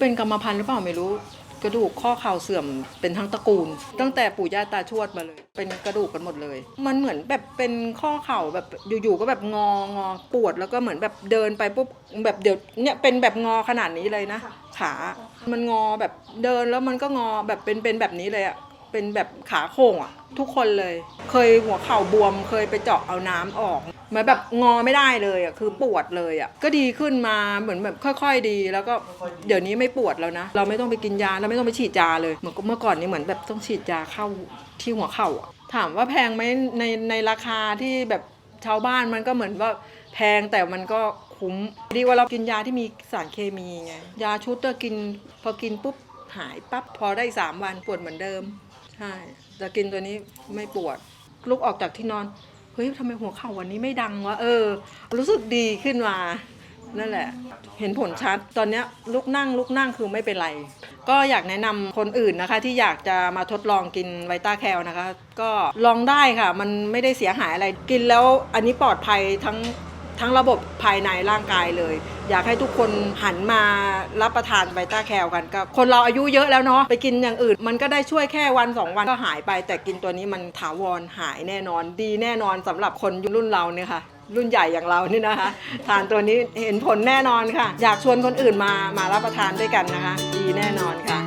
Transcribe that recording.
เป็นกรรมพันธุ์หรือเปล่าไม่รู้ กระดูกข้อเข่าเสื่อมเป็นทั้งตระกูล ตั้งแต่ปู่ย่าตาชวดมาเลย เป็นกระดูกกันหมดเลย มันเหมือนแบบเป็นข้อเข่าแบบอยู่ๆก็แบบงองอปวดแล้วก็เหมือนแบบเดินไปปุ๊บแบบเดี๋ยวเนี่ยเป็นแบบงอขนาดนี้เลยนะขา มันงอแบบเดินแล้วมันก็งอแบบเป็นเป็นแบบนี้เลยอะเป็นแบบขาโค้งอะทุกคนเลย เคยหัวเข่าบวมเคยไปเจาะเอาน้ำออก เหมือนแบบงอไม่ได้เลยอะคือปวดเลยอะก็ดีขึ้นมาเหมือนแบบค่อย ๆ ดี แล้วก็เดี๋ยวนี้ไม่ปวดแล้วนะ เราไม่ต้องไปกินยาเราไม่ต้องไปฉีดยาเลยเหมือนเมื่อก่อนนี่เหมือนแบบต้องฉีดยาเข้าที่หัวเข่าอะถามว่าแพงไหมในในราคาที่แบบชาวบ้านมันก็เหมือนว่าแพงแต่มันก็คุ้มดีกว่าเรากินยาที่มีสารเคมีไงยาชุดก็กินพอกินปุ๊บหายปั๊บพอได้สามวันปวดเหมือนเดิมใช่แต่กินตัวนี้ไม่ปวดลุกออกจากที่นอน ฮ้ยทำไมหัวเข่าวันนี้ไม่ดังวะเออ รู้สึกดีขึ้นมา นั่นแหละ เห็นผลชัดตอนนี้ลุกนั่งลุกนั่งคือไม่เป็นไร ก็อยากแนะนำคนอื่นนะคะ ที่อยากจะมาทดลองกินไวต้าแคลนะคะ ก็ลองได้ค่ะ มันไม่ได้เสียหายอะไรกินแล้วอันนี้ปลอดภัยทั้งทั้งระบบภายในร่างกายเลย อยากให้ทุกคนหันมารับประทานไวต้าแคลกันก็คนเราอายุเยอะแล้วเนาะไปกินอย่างอื่น มันก็ได้ช่วยแค่วันสองวันก็หายไป แต่กินตัวนี้มันถาวรหายแน่นอน ดีแน่นอนสำหรับคนรุ่นเราเนี่ยค่ะรุ่นใหญ่อย่างเรานี่นะคะ ทานตัวนี้เห็นผลแน่นอนค่ะ อยากชวนคนอื่นมามารับประทานด้วยกันนะคะ ดีแน่นอนค่ะ